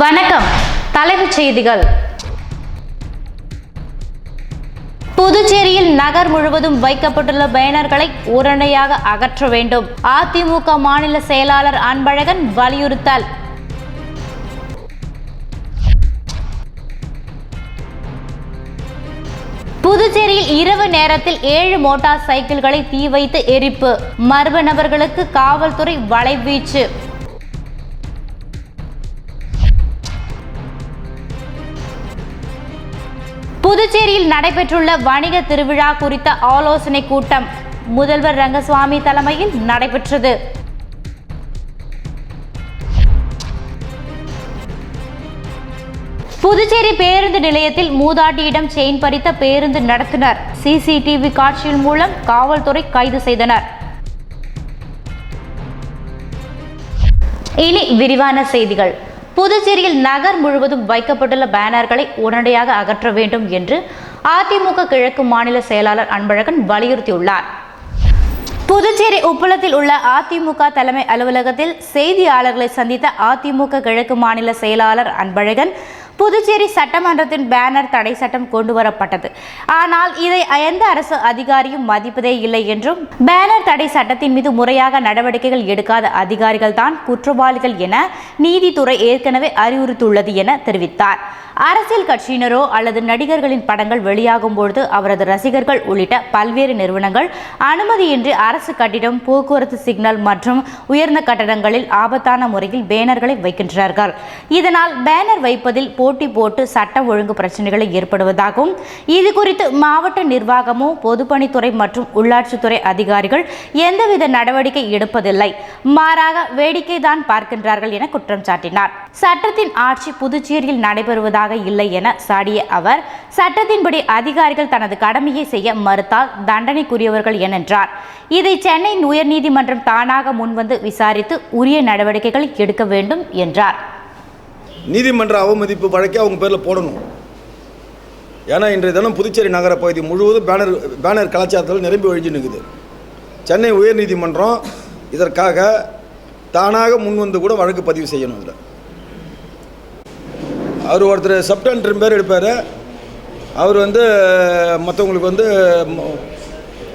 வணக்கம். தலைப்புச் செய்திகள். புதுச்சேரியில் நகர் முழுவதும் வைக்கப்பட்டுள்ள பேனர்களை உடனடியாக அகற்ற வேண்டும். அதிமுக மாநில செயலாளர் அன்பழகன் வலியுறுத்தல். புதுச்சேரியில் இரவு நேரத்தில் ஏழு மோட்டார் சைக்கிள்களை தீ வைத்து எரிப்பு. மர்ம நபர்களுக்கு காவல்துறை வலைவீச்சு. புதுச்சேரியில் நடைபெற்றுள்ள வணிக திருவிழா குறித்த ஆலோசனை கூட்டம் முதல்வர் ரங்கசுவாமி தலைமையில் நடைபெற்றது. புதுச்சேரி பேருந்து நிலையத்தில் மூதாட்டியிடம் செயின் பறித்த பேருந்து நடத்தினர். சிசிடிவி காட்சியின் மூலம் காவல்துறை கைது செய்தனர். இனி விரிவான செய்திகள். புதுச்சேரியில் நகர் முழுவதும் வைக்கப்பட்டுள்ள பேனர்களை உடனடியாக அகற்ற வேண்டும் என்று அதிமுக கிழக்கு மாநில செயலாளர் அன்பழகன் வலியுறுத்தியுள்ளார். புதுச்சேரி உப்பளத்தில் உள்ள அதிமுக தலைமை அலுவலகத்தில் செய்தியாளர்களை சந்தித்த அதிமுக கிழக்கு மாநில செயலாளர் அன்பழகன் புதுச்சேரி சட்டமன்றத்தின் பேனர் தடை சட்டம் கொண்டு வரப்பட்டது ஆனால் இதை எந்த அரசு அதிகாரியும் மதிப்பதே இல்லை என்றும் பேனர் தடை சட்டத்தின் மீது முறையாக நடவடிக்கைகள் எடுக்காத அதிகாரிகள் தான் குற்றவாளிகள் என நீதித்துறை ஏற்கனவே அறிவுறுத்தியுள்ளது என தெரிவித்தார். அரசியல் கட்சியினரோ அல்லது நடிகர்களின் படங்கள் வெளியாகும் பொழுது அவரது ரசிகர்கள் உள்ளிட்ட பல்வேறு நிறுவனங்கள் அனுமதியின்றி அரசு கட்டிடம் போக்குவரத்து சிக்னல் மற்றும் உயர்ந்த கட்டடங்களில் ஆபத்தான முறையில் பேனர்களை வைக்கின்றார்கள் இதனால் பேனர் வைப்பதில் போ போட்டி போட்டு சட்டம் ஒழுங்கு பிரச்சனைகளை ஏற்படுவதாகவும் இது குறித்து மாவட்ட நிர்வாகமோ பொதுப்பணித்துறை மற்றும் உள்ளாட்சித்துறை அதிகாரிகள் எந்தவித நடவடிக்கை எடுப்பதில்லை. மாறாக வேடிக்கை தான் பார்க்கின்றார்கள் என குற்றம் சாட்டினார். சட்டத்தின் ஆட்சி புதுச்சேரியில் நடைபெறுவதாக இல்லை என சாடிய அவர் சட்டத்தின்படி அதிகாரிகள் தனது கடமையை செய்ய மறுத்தால் தண்டனைக்குரியவர்கள் என்றார் இதை சென்னை உயர்நீதிமன்றம் தானாக முன்வந்து விசாரித்து உரிய நடவடிக்கைகள் எடுக்க வேண்டும் என்றார். நீதிமன்ற அவமதிப்பு வழக்கே அவங்க பேரில் போடணும். ஏன்னா இன்றைய தினம் புதுச்சேரி நகர பகுதி முழுவதும் பேனர் பேனர் கலாச்சாரத்தில் நிரம்பி ஒழிஞ்சு நிற்குது சென்னை உயர்நீதிமன்றம் இதற்காக தானாக முன்வந்து கூட வழக்கு பதிவு செய்யணும் இதில். அவர் ஒருத்தர் சப்டென்டர் பேர் எடுப்பார். அவர் வந்து மற்றவங்களுக்கு வந்து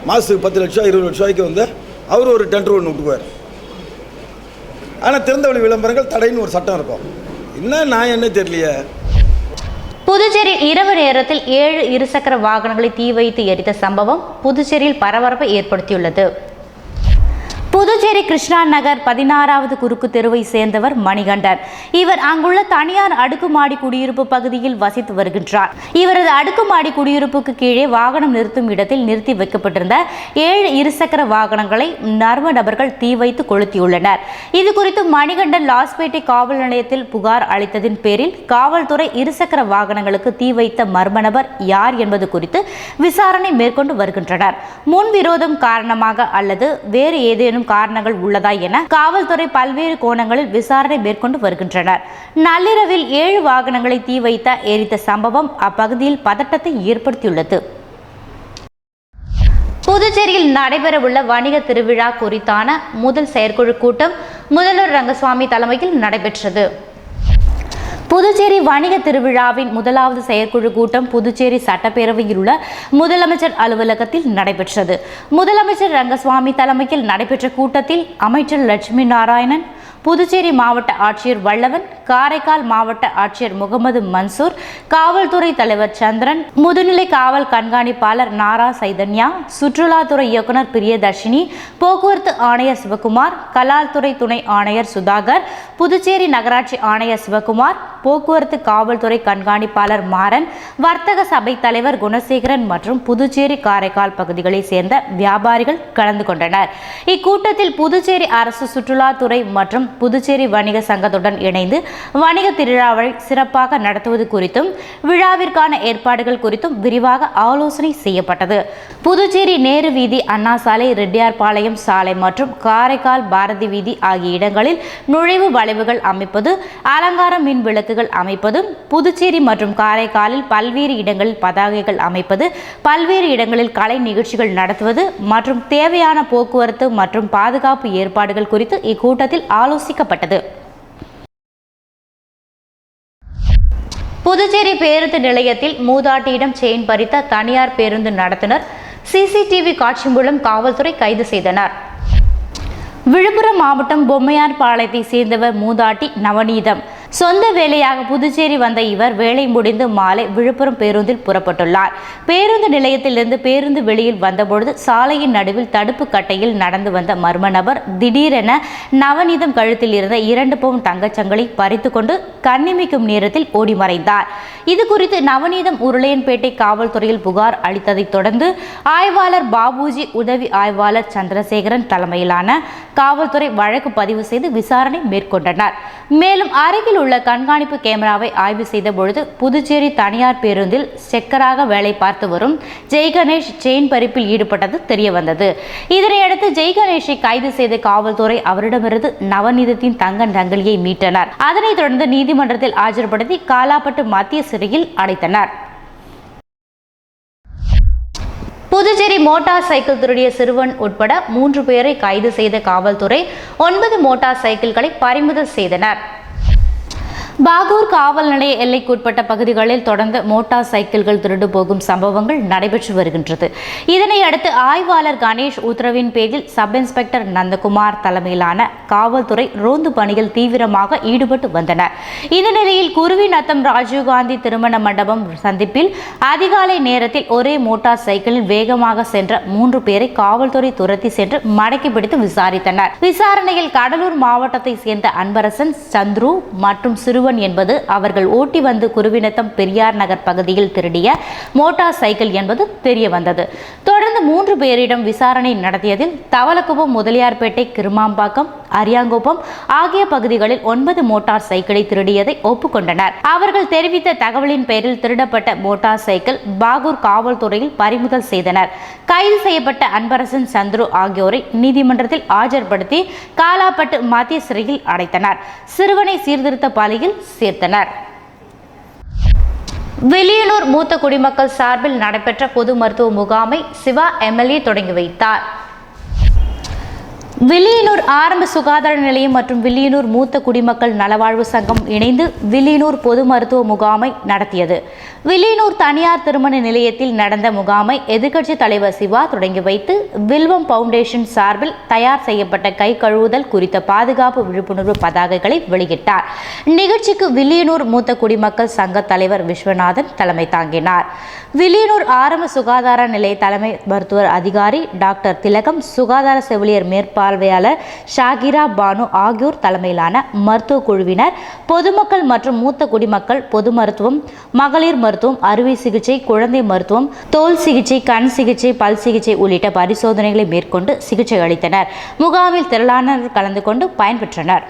மாதத்துக்கு பத்து லட்சம் இருபது லட்ச ரூபாய்க்கு வந்து அவர் ஒரு டெண்டர் ஒன்று விட்டுக்குவார். ஆனால் திறந்தவெளி விளம்பரங்கள் தடைன்னு ஒரு சட்டம் இருக்கும். என்ன நான் என்ன தெரியலையே. புதுச்சேரி இரவு நேரத்தில் ஏழு இருசக்கர வாகனங்களை தீ வைத்து எரித்த சம்பவம் புதுச்சேரியில் பரபரப்பை ஏற்படுத்தியுள்ளது. புதுச்சேரி கிருஷ்ணா நகர் பதினாறாவது குறுக்கு தெருவை சேர்ந்தவர் மணிகண்டன். இவர் அங்குள்ள தனியார் அடுக்குமாடி குடியிருப்பு பகுதியில் வசித்து வருகின்றார். இவரது அடுக்குமாடி குடியிருப்புக்கு கீழே வாகனம் நிறுத்தும் இடத்தில் நிறுத்தி வைக்கப்பட்டிருந்த ஏழு இருசக்கர வாகனங்களை நர்ம நபர்கள் தீ வைத்து கொளுத்தியுள்ளனர். இது குறித்து மணிகண்டன் லாஸ்பேட்டை காவல் நிலையத்தில் புகார் அளித்ததின் பேரில் காவல்துறை இருசக்கர வாகனங்களுக்கு தீ வைத்த மர்ம நபர் யார் என்பது குறித்து விசாரணை மேற்கொண்டு வருகின்றனர். முன்விரோதம் காரணமாக அல்லது வேறு ஏதேனும் காரணங்கள் உள்ளதா என காவல்துறை பல்வேறு கோணங்களில் விசாரணை மேற்கொண்டு வருகின்றனர். நள்ளிரவில் ஏழு வாகனங்களை தீ வைத்த எரித்த சம்பவம் அப்பகுதியில் பதட்டத்தை ஏற்படுத்தியுள்ளது. புதுச்சேரியில் நடைபெறவுள்ள வணிக திருவிழா குறித்தான முதல் செயற்குழு கூட்டம் முதல்வர் ரங்கசுவாமி தலைமையில் நடைபெற்றது. புதுச்சேரி வணிக திருவிழாவின் முதலாவது செயற்குழு கூட்டம் புதுச்சேரி சட்டப்பேரவையில் உள்ள முதலமைச்சர் அலுவலகத்தில் நடைபெற்றது. முதலமைச்சர் ரங்கசுவாமி தலைமையில் நடைபெற்ற கூட்டத்தில் அமைச்சர் லட்சுமி நாராயணன் புதுச்சேரி மாவட்ட ஆட்சியர் வல்லவன் காரைக்கால் மாவட்ட ஆட்சியர் முகமது மன்சூர் காவல்துறை தலைவர் சந்திரன் முதுநிலை காவல் கண்காணிப்பாளர் நாரா சைதன்யா சுற்றுலாத்துறை இயக்குனர் பிரியதர்ஷினி போக்குவரத்து ஆணையர் சிவகுமார் கலால்துறை துணை ஆணையர் சுதாகர் புதுச்சேரி நகராட்சி ஆணையர் சிவகுமார் போக்குவரத்து காவல்துறை கண்காணிப்பாளர் மாறன் வர்த்தக சபை தலைவர் குணசேகரன் மற்றும் புதுச்சேரி காரைக்கால் பகுதிகளைச் சேர்ந்த வியாபாரிகள் கலந்து கொண்டனர். இக்கூட்டத்தில் புதுச்சேரி அரசு சுற்றுலாத்துறை மற்றும் புதுச்சேரி வணிக சங்கத்துடன் இணைந்து வணிக திருவிழாவை சிறப்பாக நடத்துவது குறித்தும் விழாவிற்கான ஏற்பாடுகள் குறித்தும் விரிவாக ஆலோசனை செய்யப்பட்டது. புதுச்சேரி நேரு வீதி அண்ணா சாலை ரெட்டியார்பாளையம் சாலை மற்றும் காரைக்கால் பாரதி வீதி ஆகிய இடங்களில் நுழைவு வளைவுகள் அமைப்பது அலங்கார மின் விளக்குகள் அமைப்பது புதுச்சேரி மற்றும் காரைக்காலில் பல்வேறு இடங்களில் பதாகைகள் அமைப்பது பல்வேறு இடங்களில் கலை நிகழ்ச்சிகள் நடத்துவது மற்றும் தேவையான போக்குவரத்து மற்றும் பாதுகாப்பு ஏற்பாடுகள் குறித்து இக்கூட்டத்தில் ஆலோசனை வாசிக்கப்பட்டது. புதுச்சேரி பேருந்து நிலையத்தில் மூதாட்டியிடம் செயின் பறித்த தனியார் பேருந்து நடத்துனர். சிசிடிவி காட்சி மூலம் காவல்துறை கைது செய்தனர். விழுப்புரம் மாவட்டம் பொம்மையார் பாளையத்தை சேர்ந்தவர் மூதாட்டி நவநீதம். சொந்த வேலையாக புதுச்சேரி வந்த இவர் வேலை முடிந்து மாலை விழுப்புரம் பேருந்தில் புறப்பட்டுள்ளார். பேருந்து நிலையத்திலிருந்து பேருந்து வெளியில் வந்தபொழுது சாலையின் நடுவில் தடுப்பு கட்டையில் நடந்து வந்த மர்ம நபர் திடீரென நவநீதம் கழுத்தில் இருந்த இரண்டு பவுன் தங்கச்சங்களை பறித்து கொண்டு கண்ணிமிக்கும் நேரத்தில் ஓடி மறைந்தார். இது குறித்து நவநீதம் உருளையன்பேட்டை காவல்துறையில் புகார் அளித்ததைத் தொடர்ந்து ஆய்வாளர் பாபுஜி உதவி ஆய்வாளர் சந்திரசேகரன் தலைமையிலான காவல்துறை வழக்கு பதிவு செய்து விசாரணை மேற்கொண்டனர். மேலும் அருகில் உள்ள கண்காணிப்பு கேமராவை ஆய்வு செய்த பொழுது புதுச்சேரி தனியார் பேருந்தில் செக்கராக வேலை பார்த்து வரும் ஜெய் கணேஷ் செயின் பறிப்பில் ஈடுபட்டது தெரிய வந்தது இதனையடுத்து ஜெய் கணேஷை கைது செய்த காவல்துறை அவரிடமிருந்து நவநீதத்தின் தங்க நங்கலியை மீட்டனர். அதனைத் தொடர்ந்து நீதிமன்றத்தில் ஆஜர்படுத்தி காலாப்பட்டு மத்திய சிறையில் அடைத்தனர். புதுச்சேரி மோட்டார் சைக்கிள் திருடிய சிறுவன் உட்பட மூன்று பேரை கைது செய்த காவல்துறை ஒன்பது மோட்டார் சைக்கிள்களை பறிமுதல் செய்தனர். பாகூர் காவல் நிலைய எல்லைக்குட்பட்ட பகுதிகளில் தொடர்ந்து மோட்டார் சைக்கிள்கள் திருடு போகும் சம்பவங்கள் நடைபெற்று வருகின்றது. இதனை அடுத்து ஆய்வாளர் கணேஷ் உத்தரவின் பேரில் சப் இன்ஸ்பெக்டர் நந்தகுமார் தலைமையிலான காவல்துறை ரோந்து பணியில் தீவிரமாக ஈடுபட்டு வந்தனர் இந்த நிலையில் குருவி நத்தம் ராஜீவ்காந்தி திருமண மண்டபம் சந்திப்பில் அதிகாலை நேரத்தில் ஒரே மோட்டார் சைக்கிளில் வேகமாக சென்ற மூன்று பேரை காவல்துறை துரத்தி சென்று மடக்கி பிடித்து விசாரித்தனர். விசாரணையில் கடலூர் மாவட்டத்தை சேர்ந்த அன்பரசன் சந்துரு மற்றும் சிறுவன் என்பது அவர்கள் ஓட்டி வந்து குருவினத்தம் பெரியார் நகர் பகுதியில் திருடிய மோட்டார் சைக்கிள் என்பது தெரிய வந்தது. தொடர்ந்து மூன்று பேரிடம் விசாரணை நடத்தியதில் தவளக்குப்பம் முதலியார்பேட்டை கிருமாம்பாக்கம் அரியாங்குப்பம் ஆகிய பகுதிகளில் ஒன்பது மோட்டார் சைக்கிளை திருடியதை ஒப்புக்கொண்டனர். அவர்கள் தெரிவித்த தகவலின் பேரில் திருடப்பட்ட மோட்டார் சைக்கிள் பாகூர் காவல்துறையில் பறிமுதல் செய்தனர். கைது செய்யப்பட்ட அன்பரசன் சந்துரு ஆகியோரை நீதிமன்றத்தில் ஆஜர்படுத்தி காலாப்பட்டு மத்திய சிறையில் அடைத்தனர். சிறுவனை சீர்திருத்த பாலியில் சேர்த்தனர். வில்லியனூர் மூத்த குடிமக்கள் சார்பில் நடைபெற்ற பொது மருத்துவ முகாமை சிவா எம்எல்ஏ தொடங்கி வைத்தார். வில்லியனூர் ஆரம்ப சுகாதார நிலையம் மற்றும் வில்லியனூர் மூத்த குடிமக்கள் நலவாழ்வு சங்கம் இணைந்து வில்லியனூர் பொது மருத்துவ முகாமை நடத்தியது. வில்லியனூர் தனியார் திருமண நிலையத்தில் நடந்த முகாமை எதிர்க்கட்சி தலைவர் சிவா தொடங்கி வைத்து வில்வம் பவுண்டேஷன் சார்பில் தயார் செய்யப்பட்ட கை கழுவுதல் குறித்த பாதுகாப்பு விழிப்புணர்வு பதாகைகளை வெளியிட்டார். நிகழ்ச்சிக்கு வில்லியனூர் மூத்த குடிமக்கள் சங்க தலைவர் விஸ்வநாதன் தலைமை தாங்கினார். வில்லியனூர் ஆரம்ப சுகாதார நிலைய தலைமை மருத்துவர் அதிகாரி டாக்டர் திலகம் சுகாதார செவிலியர் பார்வையாளர் ஷாகிரா பானு ஆகியோர் தலைமையிலான மருத்துவ குழுவினர் பொதுமக்கள் மற்றும் மூத்த குடிமக்கள் பொது மருத்துவம் மகளிர் மருத்துவம் அறுவை சிகிச்சை குழந்தை மருத்துவம் தோல் சிகிச்சை கண் சிகிச்சை பல் சிகிச்சை உள்ளிட்ட பரிசோதனைகளை மேற்கொண்டு சிகிச்சை அளித்தனர். முகாமில் திரளானவர் கலந்து கொண்டு பயன்பெற்றனர்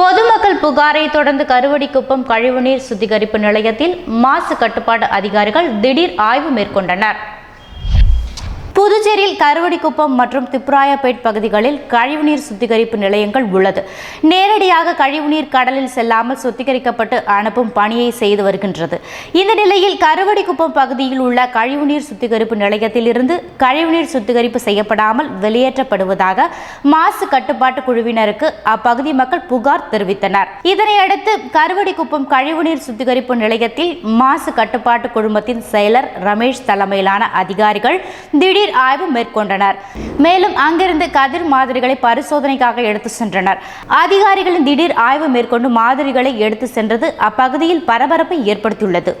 பொதுமக்கள் புகாரை தொடர்ந்து கருவடிக்குப்பம் கழிவுநீர் சுத்திகரிப்பு நிலையத்தில் மாசு கட்டுப்பாடு அதிகாரிகள் திடீர் ஆய்வு மேற்கொண்டனர். புதுச்சேரியில் கருவடிக்குப்பம் மற்றும் திப்ராயப்பேட் பகுதிகளில் கழிவுநீர் சுத்திகரிப்பு நிலையங்கள் உள்ளது. நேரடியாக கழிவுநீர் கடலில் செல்லாமல் சுத்திகரிக்கப்பட்டு அனுப்பும் பணியை செய்து வருகின்றது. இந்த நிலையில் கருவடிக்குப்பம் பகுதியில் உள்ள கழிவுநீர் சுத்திகரிப்பு நிலையத்திலிருந்து கழிவுநீர் சுத்திகரிப்பு செய்யப்படாமல் வெளியேற்றப்படுவதாக மாசு கட்டுப்பாட்டு குழுவினருக்கு அப்பகுதி மக்கள் புகார் தெரிவித்தனர். இதனையடுத்து கருவடிக்குப்பம் கழிவுநீர் சுத்திகரிப்பு நிலையத்தில் மாசு கட்டுப்பாட்டு குழுமத்தின் செயலர் ரமேஷ் தலைமையிலான அதிகாரிகள் திடீர் ஆய்வு மேற்கொண்டனர். மேலும் அங்கிருந்து கதிர் மாதிரிகளை பரிசோதனைக்காக எடுத்து சென்றனர். அதிகாரிகளின் திடீர் ஆய்வு மேற்கொண்டு மாதிரிகளை எடுத்து சென்றது அப்பகுதியில் பரபரப்பை ஏற்படுத்தியுள்ளது.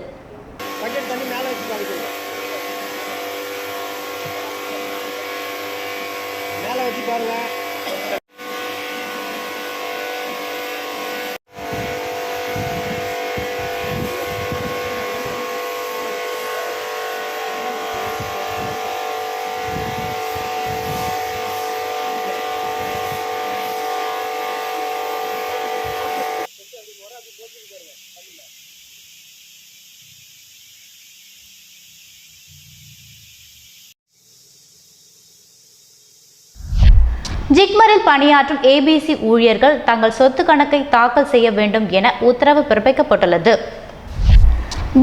ஜிக்மரில் பணியாற்றும் ஏபிசி ஊழியர்கள் தங்கள் சொத்து கணக்கை தாக்கல் செய்ய வேண்டும் என உத்தரவு பிறப்பிக்கப்பட்டுள்ளது.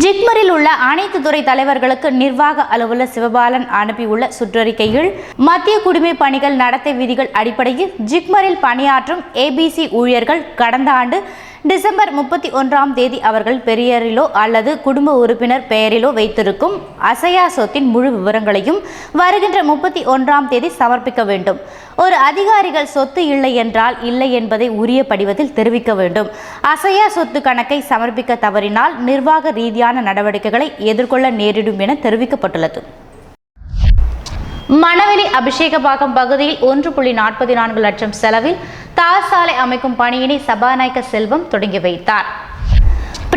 ஜிக்மரில் உள்ள அனைத்து துறை தலைவர்களுக்கு நிர்வாக அலுவலர் சிவபாலன் அனுப்பியுள்ள சுற்றறிக்கையில் மத்திய குடிமை பணிகள் நடத்தை விதிகள் அடிப்படையில் ஜிக்மரில் பணியாற்றும் ஏபிசி ஊழியர்கள் கடந்த ஆண்டு டிசம்பர் முப்பத்தி ஒன்றாம் தேதி அவர்கள் பெரியரிலோ அல்லது குடும்ப உறுப்பினர் பெயரிலோ வைத்திருக்கும் அசையா சொத்தின் முழு விவரங்களையும் வருகின்ற முப்பத்தி ஒன்றாம் தேதி சமர்ப்பிக்க வேண்டும். ஒரு அதிகாரிகள் சொத்து இல்லை என்றால் இல்லை என்பதை உரிய படிவத்தில் தெரிவிக்க வேண்டும். அசையா சொத்து கணக்கை சமர்ப்பிக்க தவறினால் நிர்வாக ரீதியான நடவடிக்கைகளை எதிர்கொள்ள நேரிடும் என தெரிவிக்கப்பட்டுள்ளது. மணவெளி அபிஷேகபாக்கம் பகுதியில் ஒன்று புள்ளி நாற்பத்தி நான்கு லட்சம் செலவில் தார் சாலை அமைக்கும் பணியினை சபாநாயக செல்வம் தொடங்கி வைத்தார்.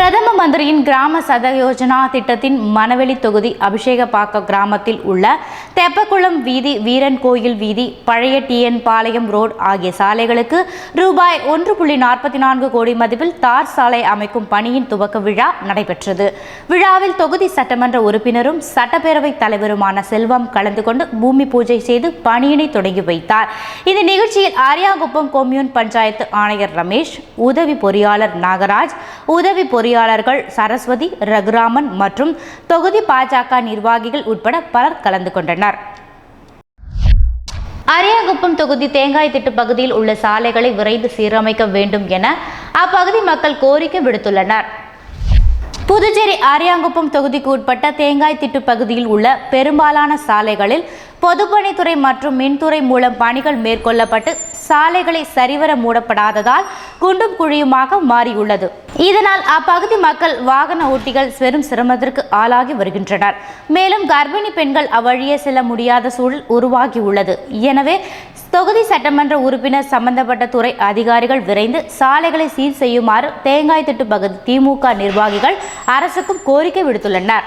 பிரதம மந்திரியின் கிராம சத யோஜனா திட்டத்தின் மணவெளி தொகுதி அபிஷேகப்பாக்கம் கிராமத்தில் உள்ள தெப்பக்குளம் வீதி வீரன் கோயில் வீதி பழைய டிஎன் பாளையம் ரோடு ஆகிய சாலைகளுக்கு ரூபாய் ஒன்று புள்ளி நாற்பத்தி நான்கு கோடி மதிப்பில் தார் சாலை அமைக்கும் பணியின் துவக்க விழா நடைபெற்றது. விழாவில் தொகுதி சட்டமன்ற உறுப்பினரும் சட்டப்பேரவைத் தலைவருமான செல்வம் கலந்து கொண்டு பூமி பூஜை செய்து பணியினை தொடங்கி வைத்தார். இந்த நிகழ்ச்சியில் ஆரியாங்குப்பம் கொம்யூன் பஞ்சாயத்து ஆணையர் ரமேஷ் உதவி பொறியாளர் நாகராஜ் உதவி பொறியாளர்கள் சரஸ்வதி ரகுராமன் மற்றும் தொகுதி பாஜக நிர்வாகிகள் உட்பட பலர் கலந்து கொண்டனர். அரியாங்குப்பம் தொகுதி தேங்காய் திட்டு பகுதியில் உள்ள சாலைகளை விரைந்து சீரமைக்க வேண்டும் என அப்பகுதி மக்கள் கோரிக்கை விடுத்துள்ளனர். புதுச்சேரி ஆரியாங்குப்பம் தொகுதிக்கு உட்பட்ட தேங்காய் திட்டு பகுதியில் உள்ள பெரும்பாலான சாலைகளில் பொதுப்பணித்துறை மற்றும் மின்துறை மூலம் பணிகள் மேற்கொள்ளப்பட்டு சாலைகளை சரிவர மூடப்படாததால் குண்டும் குழியுமாக மாறியுள்ளது. இதனால் அப்பகுதி மக்கள் வாகன ஓட்டிகள் பெரும் சிரமத்திற்கு ஆளாகி வருகின்றனர். மேலும் கர்ப்பிணி பெண்கள் அவ்வழியே செல்ல முடியாத சூழல் உருவாகியுள்ளது. எனவே தொகுதி சட்டமன்ற உறுப்பினர் சம்பந்தப்பட்ட துறை அதிகாரிகள் விரைந்து சாலைகளை சீர் செய்யுமாறு தேங்காய் திட்டு பகுதி திமுக நிர்வாகிகள் அரசுக்கும் கோரிக்கை விடுத்துள்ளனர்.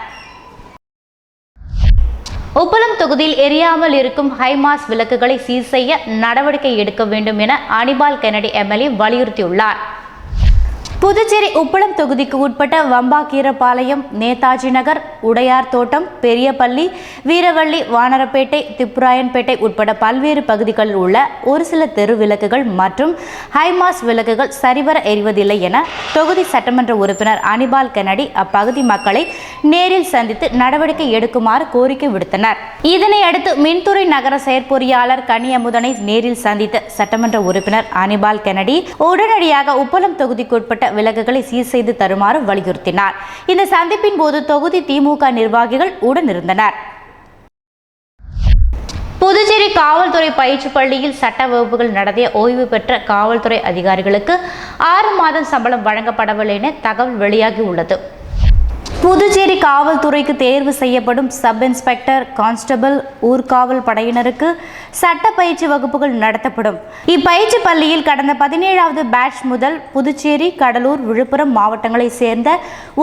உப்பளம் தொகுதியில் எரியாமல் இருக்கும் ஹைமாஸ் விளக்குகளை சீர் செய்ய நடவடிக்கை எடுக்க வேண்டும் என அனிபால் கெனடி எம்எல்ஏ வலியுறுத்தியுள்ளார். புதுச்சேரி உப்பளம் தொகுதிக்கு உட்பட்ட வம்பாக்கீரபாளையம் நேதாஜி நகர் உடையார் தோட்டம் பெரியபள்ளி வீரவள்ளி வானரப்பேட்டை திப்புராயன்பேட்டை உட்பட பல்வேறு பகுதிகளில் உள்ள ஒரு சில தெரு விளக்குகள் மற்றும் ஹைமாஸ் விளக்குகள் சரிவர எரிவதில்லை என தொகுதி சட்டமன்ற உறுப்பினர் அனிபால் கெனடி அப்பகுதி மக்களை நேரில் சந்தித்து நடவடிக்கை எடுக்குமாறு கோரிக்கை விடுத்தனர். இதனையடுத்து மின்துறை நகர செயற்பொறியாளர் கனியமுதனை நேரில் சந்தித்த சட்டமன்ற உறுப்பினர் அனிபால் கெனடி உடனடியாக உப்பளம் தொகுதிக்குட்பட்ட விலங்குகளை சீர் செய்து தருமாறு வலியுறுத்தினார். இந்த சந்திப்பின் போது தொகுதி திமுக நிர்வாகிகள் உடனிருந்தனர். புதுச்சேரி காவல்துறை பயிற்சி பள்ளியில் சட்ட வகுப்புகள் நடத்திய ஓய்வு பெற்ற காவல்துறை அதிகாரிகளுக்கு ஆறு மாதம் சம்பளம் வழங்கப்படவில்லை என தகவல் வெளியாகி உள்ளது. புதுச்சேரி காவல்துறைக்கு தேர்வு செய்யப்படும் சப் இன்ஸ்பெக்டர் கான்ஸ்டபிள் ஊர்காவல் படையினருக்கு சட்ட பயிற்சி வகுப்புகள் நடத்தப்படும். இப்பயிற்சி பள்ளியில் கடந்த பதினேழாவது பேட்ச் முதல் புதுச்சேரி கடலூர் விழுப்புரம் மாவட்டங்களைச் சேர்ந்த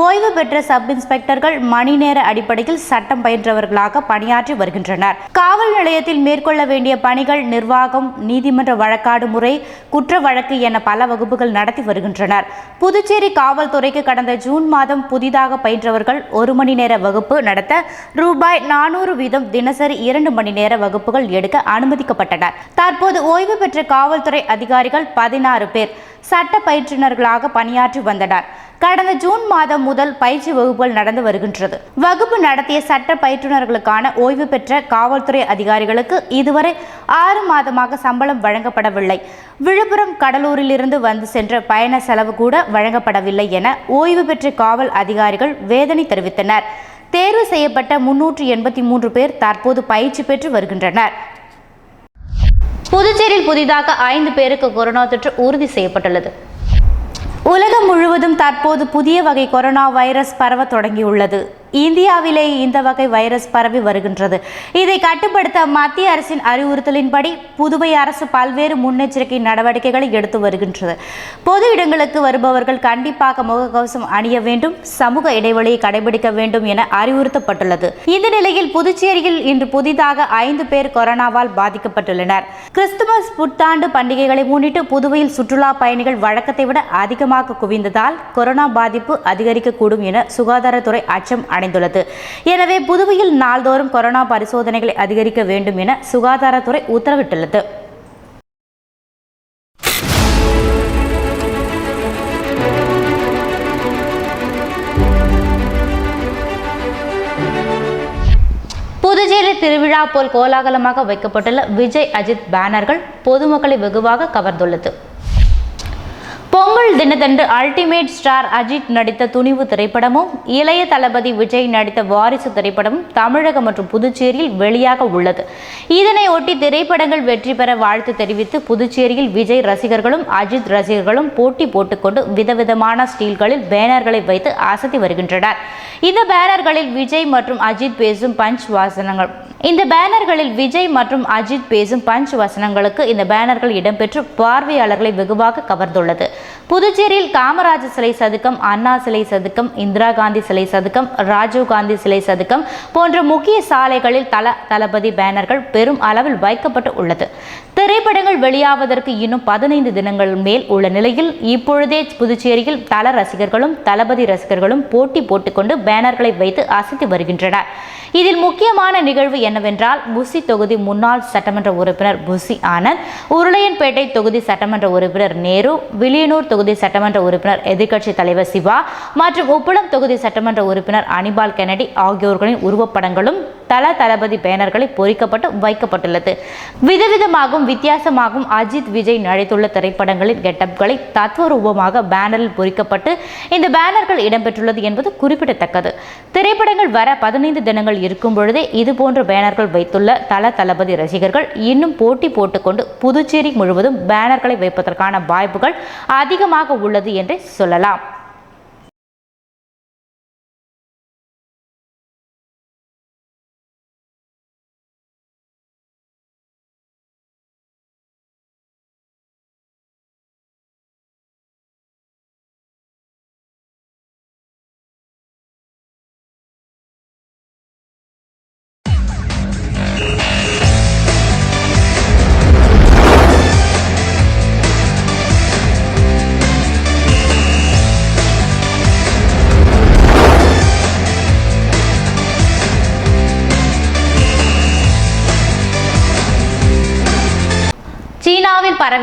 ஓய்வு பெற்ற சப் இன்ஸ்பெக்டர்கள் மணி நேர அடிப்படையில் சட்டம் பயின்றவர்களாக பணியாற்றி வருகின்றனர். காவல் நிலையத்தில் மேற்கொள்ள வேண்டிய பணிகள் நிர்வாகம் நீதிமன்ற வழக்காடு முறை குற்ற வழக்கு என பல வகுப்புகள் நடத்தி வருகின்றனர். புதுச்சேரி காவல்துறைக்கு கடந்த ஜூன் மாதம் புதிதாக பயின்ற பயின்றவர்கள் ஒரு மணி நேர வகுப்பு நடத்த ரூபாய் நானூறு வீதம் தினசரி இரண்டு மணி நேர வகுப்புகள் எடுக்க அனுமதிக்கப்பட்டனர். தற்போது ஓய்வு பெற்ற காவல்துறை அதிகாரிகள் பதினாறு பேர். சட்ட பயிற்றுனர்களாக பணியாற்றி வந்தனர். கடந்த ஜூன் மாதம் முதல் பயிற்சி வகுப்புகள் நடந்து வருகின்றது. வகுப்பு நடத்திய சட்ட பயிற்றுனர்களுக்கான ஓய்வு பெற்ற காவல்துறை அதிகாரிகளுக்கு இதுவரை ஆறு மாதமாக சம்பளம் வழங்கப்படவில்லை. விழுப்புரம் கடலூரிலிருந்து வந்து சென்ற பயண செலவு கூட வழங்கப்படவில்லை என ஓய்வு பெற்ற காவல் அதிகாரிகள் வேதனை தெரிவித்தனர். தேர்வு செய்யப்பட்ட முன்னூற்று எண்பத்தி மூன்று பேர் தற்போது பயிற்சி பெற்று வருகின்றனர். புதுச்சேரியில் புதிதாக ஐந்து பேருக்கு கொரோனா தொற்று உறுதி செய்யப்பட்டுள்ளது. உலகம் முழுவதும் தற்போது புதிய வகை கொரோனா வைரஸ் பரவ தொடங்கியுள்ளது. இந்தியாவிலே இந்த வகை வைரஸ் பரவி வருகின்றது. இதை கட்டுப்படுத்த மத்திய அரசின் அறிவுறுத்தலின்படி புதுவை அரசு பல்வேறு முன்னெச்சரிக்கை நடவடிக்கைகளை எடுத்து வருகின்றது. பொது இடங்களுக்கு வருபவர்கள் கண்டிப்பாக முகக்கவசம் அணிய வேண்டும் சமூக இடைவெளியை கடைபிடிக்க வேண்டும் என அறிவுறுத்தப்பட்டுள்ளது. இந்த நிலையில் புதுச்சேரியில் இன்று புதிதாக ஐந்து பேர் கொரோனாவால் பாதிக்கப்பட்டுள்ளனர். கிறிஸ்துமஸ் புத்தாண்டு பண்டிகைகளை முன்னிட்டு புதுவையில் சுற்றுலா பயணிகள் வழக்கத்தை விட அதிகமாக குவிந்ததால் கொரோனா பாதிப்பு அதிகரிக்கக்கூடும் என சுகாதாரத்துறை அச்சம் அடைந்துள்ளது. எனவே புதுவையில் நாள்தோறும் கொரோனா பரிசோதனைகளை அதிகரிக்க வேண்டும் என சுகாதாரத்துறை உத்தரவிட்டுள்ளது. புதுச்சேரி திருவிழா போல் கோலாகலமாக வைக்கப்பட்டுள்ள விஜய் அஜித் பேனர்கள் பொதுமக்களை வெகுவாக கவர்ந்துள்ளது. பொங்கல் தினத்தன்று அல்டிமேட் ஸ்டார் அஜித் நடித்த துணிவு திரைப்படமும் இளைய தளபதி விஜய் நடித்த வாரிசு திரைப்படமும் தமிழகம் மற்றும் புதுச்சேரியில் வெளியாக உள்ளது. இதனை ஒட்டி திரைப்படங்கள் வெற்றி பெற வாழ்த்து தெரிவித்து புதுச்சேரியில் விஜய் ரசிகர்களும் அஜித் ரசிகர்களும் போட்டி போட்டுக்கொண்டு விதவிதமான ஸ்டீல்களில் பேனர்களை வைத்து அசத்தி வருகின்றனர். இந்த பேனர்களில் விஜய் மற்றும் அஜித் பேசும் பஞ்ச் வாசனங்கள். இந்த பேனர்களில் விஜய் மற்றும் அஜித் பேசும் பஞ்ச் வசனங்களுக்கு இந்த பேனர்கள் இடம்பெற்று பார்வையாளர்களை வெகுவாக கவர்ந்துள்ளது. புதுச்சேரியில் காமராஜர் சிலை சதுக்கம் அண்ணா சிலை சதுக்கம் இந்திரா காந்தி சிலை சதுக்கம் ராஜீவ் காந்தி சிலை சதுக்கம் போன்ற முக்கிய சாலைகளில் தல தளபதி பேனர்கள் பெரும் அளவில் வைக்கப்பட்டு உள்ளது. திரைப்படங்கள் வெளியாவதற்கு இன்னும் பதினைந்து தினங்கள் மேல் உள்ள நிலையில் இப்பொழுதே புதுச்சேரியில் தல ரசிகர்களும் தளபதி ரசிகர்களும் போட்டி போட்டுக்கொண்டு பேனர்களை வைத்து அசைத்து வருகின்றனர். இதில் முக்கியமான நிகழ்வு என்னவென்றால் புசி தொகுதி முன்னாள் சட்டமன்ற உறுப்பினர் புசி ஆனந்த் உருளையன்பேட்டை தொகுதி சட்டமன்ற உறுப்பினர் நேரு வில்லியனூர் தொகுதி சட்டமன்ற உறுப்பினர் எதிர்க்கட்சி தலைவர் சிவா மற்றும் உப்பளம் தொகுதி சட்டமன்ற உறுப்பினர் அனிபால் கெனடி ஆகியோர்களின் உருவப்படங்களும் தல தளபதி பேனர்களை பொறிக்கப்பட்டு வைக்கப்பட்டுள்ளது. விதவிதமாகவும் வித்தியாசமாகவும் அஜித் விஜய் நடித்துள்ள திரைப்படங்களின் கெட்டப்களை தத்துவரூபமாக பேனரில் பொறிக்கப்பட்டு இந்த பேனர்கள் இடம்பெற்றுள்ளது என்பது குறிப்பிடத்தக்கது. திரைப்படங்கள் வர பதினைந்து தினங்கள் இருக்கும் பொழுதே இதுபோன்ற பேனர்கள் வைத்துள்ள தல தளபதி ரசிகர்கள் இன்னும் போட்டி போட்டுக்கொண்டு புதுச்சேரி முழுவதும் பேனர்களை வைப்பதற்கான வாய்ப்புகள் அதிகமாக உள்ளது என்றே சொல்லலாம்.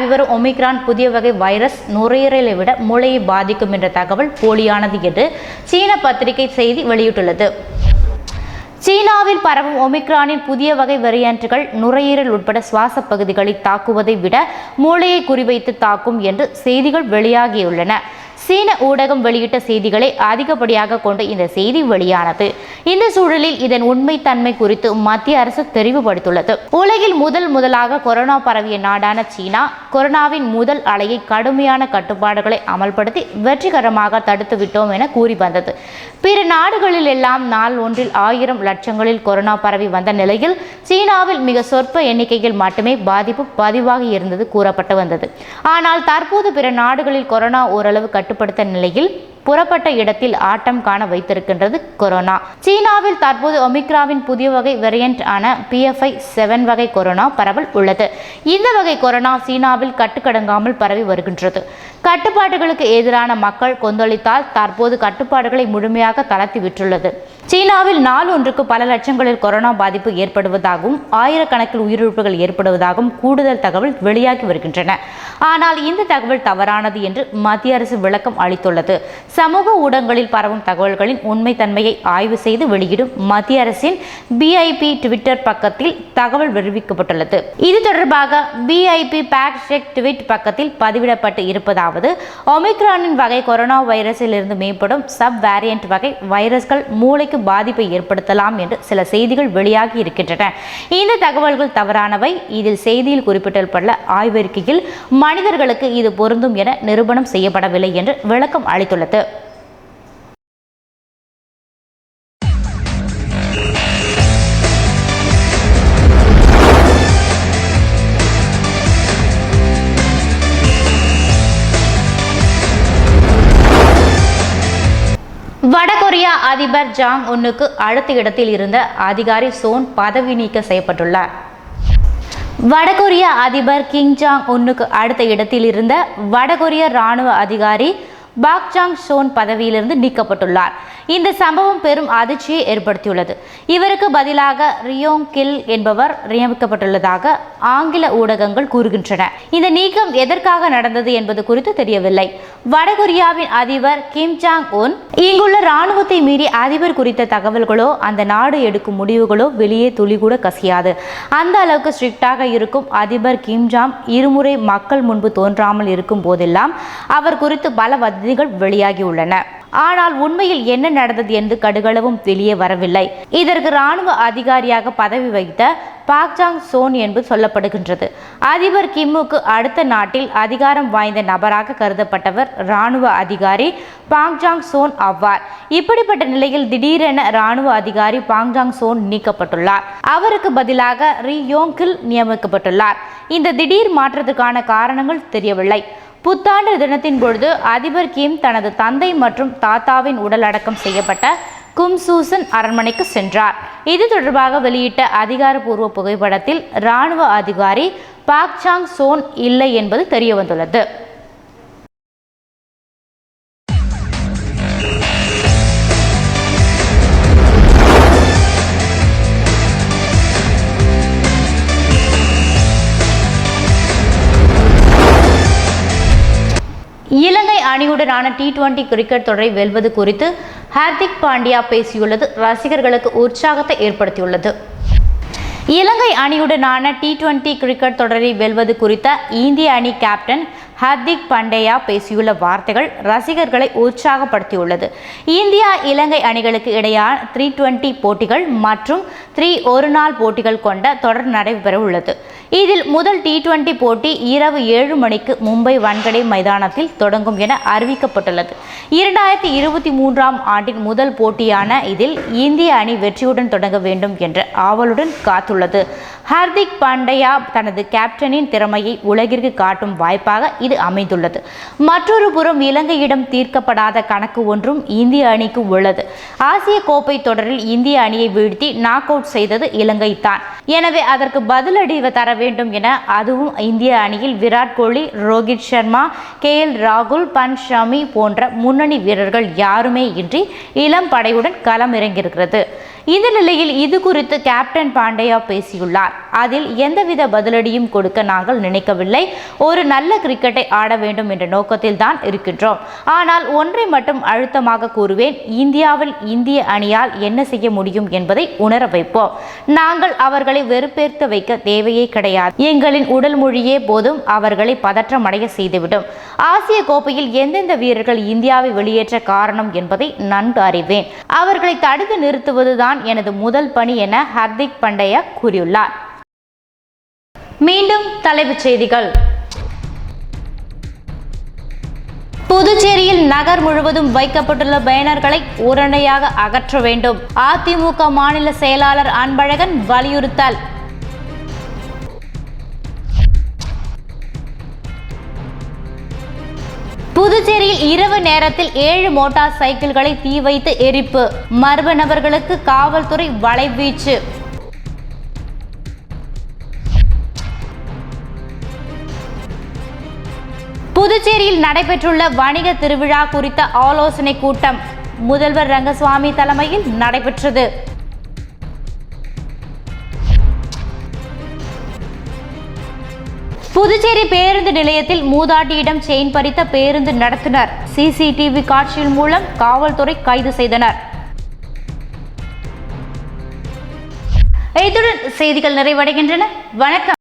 வரும் ஒமிக்ரான் புதிய வகை வைரஸ் நுரையீரலை விட மூளையை பாதிக்கும் என்ற தகவல் போலியானது என்று சீன பத்திரிகை செய்தி வெளியிட்டுள்ளது. சீனாவில் பரவும் ஒமிக்ரானின் புதிய வகை வேரியன்ட்கள் நுரையீரல் உட்பட சுவாச பகுதிகளை தாக்குவதை விட மூளையை குறிவைத்து தாக்கும் என்று செய்திகள் வெளியாகியுள்ளன. சீன ஊடகம் வெளியிட்ட செய்திகளை அதிகப்படியாக கொண்டு இந்த செய்தி வெளியானது. இந்த சூழலில் இதன் உண்மைத்தன்மை குறித்து மத்திய அரசு தெரிவுபடுத்துள்ளது உலகில் முதல் முதலாக கொரோனா பரவிய நாடான சீனா கொரோனாவின் முதல் அலையை கடுமையான கட்டுப்பாடுகளை அமல்படுத்தி வெற்றிகரமாக தடுத்து விட்டோம் என கூறி வந்தது. பிற நாடுகளில் எல்லாம் நாள் ஒன்றில் ஆயிரம் லட்சங்களில் கொரோனா பரவி வந்த நிலையில் சீனாவில் மிக சொற்ப எண்ணிக்கையில் மட்டுமே பாதிப்பு பதிவாகி இருந்தது கூறப்பட்டு வந்தது. ஆனால் தற்போது பிற நாடுகளில் கொரோனா ஓரளவு கட்டுப்படுத்த நிலையில் புறப்பட்ட இடத்தில் ஆட்டம் காண வைத்திருக்கின்றது கொரோனா. சீனாவில் தற்போது ஒமிக்ராவின் புதிய வகை வேரியன்ட் ஆன பிஎஃப்ஐ செவன் வகை கொரோனா பரவல் உள்ளது. இந்த வகை கொரோனா சீனாவில் கட்டுக்கடங்காமல் பரவி வருகின்றது. கட்டுப்பாடுகளுக்கு எதிரான மக்கள் கொந்தளித்தால் தற்போது கட்டுப்பாடுகளை முழுமையாக தளர்த்தி விட்டுள்ளது. சீனாவில் நாள் ஒன்றுக்கு பல லட்சங்களில் கொரோனா பாதிப்பு ஏற்படுவதாகவும் ஆயிரக்கணக்கில் உயிரிழப்புகள் ஏற்படுவதாகவும் கூடுதல் தகவல் வெளியாகி வருகின்றன. ஆனால் இந்த தகவல் தவறானது என்று மத்திய அரசு விளக்கம் அளித்துள்ளது. சமூக ஊடகங்களில் பரவும் தகவல்களின் உண்மைத்தன்மையை ஆய்வு செய்து வெளியிடும் மத்திய அரசின் பிஐபி ட்விட்டர் பக்கத்தில் தகவல் தெரிவிக்கப்பட்டுள்ளது இது தொடர்பாக பிஐபி பேக் செக் ட்விட் பக்கத்தில் பதிவிடப்பட்டு இருப்பதாவது ஒமிக்ரானின் வகை கொரோனா வைரஸில் இருந்து மேம்படும் சப் வேரியன்ட் வகை வைரஸ்கள் மூளைக்கு பாதிப்பை ஏற்படுத்தலாம் என்று சில செய்திகள் வெளியாகி இருக்கின்றன. இந்த தகவல்கள் தவறானவை. இதில் செய்தியில் குறிப்பிட்டப்பட்ட ஆய்வறிக்கையில் மனிதர்களுக்கு இது பொருந்தும் என நிரூபணம் செய்யப்படவில்லை என்று விளக்கம் அளித்துள்ளது. அதிபர் ஜாங் உன்னுக்கு அடுத்த இடத்தில் இருந்த அதிகாரி சோன் பதவி நீக்கம் செய்யப்பட்டுள்ளார். வடகொரிய அதிபர் கிங் ஜாங் உன்னுக்கு அடுத்த இடத்தில் இருந்த வடகொரிய இராணுவ அதிகாரி பாக்ஜாங் ஷோன் பதவியிலிருந்து நீக்கப்பட்டுள்ளார். இந்த சம்பவம் பெரும் அதிர்ச்சியை ஏற்படுத்தியுள்ளது. இவருக்கு பதிலாக ரியோங் கில் என்பவர் நியமிக்கப்பட்டுள்ளதாக ஆங்கில ஊடகங்கள் கூறுகின்றன. இந்த நீக்கம் எதற்காக நடந்தது என்பது குறித்து தெரியவில்லை. வடகொரியாவின் அதிபர் கிம் ஜாங் உன் இங்குள்ள ராணுவத்தை மீறி அதிபர் குறித்த தகவல்களோ அந்த நாடு எடுக்கும் முடிவுகளோ வெளியே துளி கூட கசியாது. அந்த அளவுக்கு ஸ்ட்ரிக்டாக இருக்கும் அதிபர் கிம் ஜாங் இருமுறை மக்கள் முன்பு தோன்றாமல் இருக்கும் போதெல்லாம் அவர் குறித்து பல வதந்திகள் வெளியாகியுள்ளன ஆனால் உண்மையில் என்ன நடந்தது என்று கடுகளவும் வெளியே வரவில்லை. இதற்கு ராணுவ அதிகாரியாக பதவி வகித்த பாக்ஜாங் சோன் என்று சொல்லப்படுகின்றது. அதிபர் கிம்முக்கு அடுத்த நாட்டில் அதிகாரம் வாய்ந்த நபராக கருதப்பட்டவர் ராணுவ அதிகாரி பாங்ஜாங் சோன் அவ்வார் இப்படிப்பட்ட நிலையில் திடீரென ராணுவ அதிகாரி பாங்ஜாங் சோன் நீக்கப்பட்டுள்ளார். அவருக்கு பதிலாக ரி யோங்கில் நியமிக்கப்பட்டுள்ளார். இந்த திடீர் மாற்றத்துக்கான காரணங்கள் தெரியவில்லை. புத்தாண்டு தினத்தின் பொழுது அதிபர் கிம் தனது தந்தை மற்றும் தாத்தாவின் உடல் அடக்கம் செய்யப்பட்ட கும்சூசன் அரண்மனைக்கு சென்றார். இது தொடர்பாக வெளியிட்ட அதிகாரப்பூர்வ புகைப்படத்தில் இராணுவ அதிகாரி பாக்சாங் சோன் இல்லை என்பது தெரியவந்துள்ளது. இலங்கை அணியுடனான டி டுவெண்டி கிரிக்கெட் தொடரை வெல்வது குறித்து ஹார்திக் பாண்டியா பேசியுள்ளது. ரசிகர்களுக்கு உற்சாகத்தை ஏற்படுத்தியுள்ளது. இலங்கை அணியுடனான டி டுவெண்டி கிரிக்கெட் தொடரை வெல்வது குறித்த இந்திய அணி கேப்டன் ஹர்திக் பண்டேயா பேசியுள்ள வார்த்தைகள் ரசிகர்களை உற்சாகப்படுத்தியுள்ளது. இந்தியா இலங்கை அணிகளுக்கு இடையான த்ரீ டுவெண்ட்டி போட்டிகள் மற்றும் த்ரீ ஒருநாள் போட்டிகள் கொண்ட தொடர் நடைபெற உள்ளது. இதில் முதல் டி டுவெண்டி போட்டி இரவு ஏழு மணிக்கு மும்பை வன்கடை மைதானத்தில் தொடங்கும் என அறிவிக்கப்பட்டுள்ளது. இரண்டாயிரத்தி இருபத்தி மூன்றாம் ஆண்டின் முதல் போட்டியான இதில் இந்திய அணி வெற்றியுடன் தொடங்க வேண்டும் என்ற ஆவலுடன் காத்துள்ளது. ஹர்திக் பாண்டையா தனது கேப்டனின் திறமையை உலகிற்கு காட்டும் வாய்ப்பாக இது அமைந்துள்ளது. மற்றொரு புறம் இலங்கையிடம் தீர்க்கப்படாத கணக்கு ஒன்றும் இந்திய அணிக்கு உள்ளது. ஆசிய கோப்பை தொடரில் இந்திய அணியை வீழ்த்தி நாக் அவுட் செய்தது இலங்கை தான். எனவே அதற்கு பதிலடி தர வேண்டும் என அதுவும் இந்திய அணியில் விராட் கோலி ரோஹித் சர்மா கே எல் ராகுல் பன் ஷமி போன்ற முன்னணி வீரர்கள் யாருமே இன்றி இளம் படையுடன் களம் இறங்கியிருக்கிறது இந்த நிலையில் இது குறித்து கேப்டன் பாண்டேயா பேசியுள்ளார். அதில் எந்தவித பதிலடியும் கொடுக்க நாங்கள் நினைக்கவில்லை. ஒரு நல்ல கிரிக்கெட்டை ஆட வேண்டும் என்ற நோக்கத்தில் தான் இருக்கின்றோம். ஆனால் ஒன்றை மட்டும் அழுத்தமாக கூறுவேன். இந்தியாவில் இந்திய அணியால் என்ன செய்ய முடியும் என்பதை உணர வைப்போம். நாங்கள் அவர்களை வெறுப்பேர்த்து வைக்க தேவையே கிடையாது. எங்களின் உடல் மொழியே போதும். அவர்களை பதற்றமடைய செய்துவிடும். ஆசிய கோப்பையில் எந்தெந்த வீரர்கள் இந்தியாவை வெளியேற்ற காரணம் என்பதை நன்கு அறிவேன். அவர்களை தடுத்து நிறுத்துவதுதான் எனது முதல் பணி என ஹர்திக் பண்டையா கூறியுள்ளார். மீண்டும் தலைப்புச் செய்திகள். புதுச்சேரியில் நகர் முழுவதும் வைக்கப்பட்டுள்ள பேனர்களை உடனடியாக அகற்ற வேண்டும். அதிமுக மாநில செயலாளர் அன்பழகன் வலியுறுத்தல். புதுச்சேரியில் இரவு நேரத்தில் ஏழு மோட்டார் சைக்கிள்களை தீ வைத்து எரிப்பு. மர்ம நபர்களுக்கு காவல்துறை வலைவீச்சு. புதுச்சேரியில் நடைபெற்றுள்ள வணிக திருவிழா குறித்த ஆலோசனை கூட்டம் முதல்வர் ரங்கசுவாமி தலைமையில் நடைபெற்றது. புதுச்சேரி பேருந்து நிலையத்தில் மூதாட்டியிடம் செயின் பறித்த பேருந்து நடத்தினர். சிசிடிவி காட்சியின் மூலம் காவல்துறை கைது செய்தனர். இத்துடன் செய்திகள் நிறைவடைகின்றன. வணக்கம்.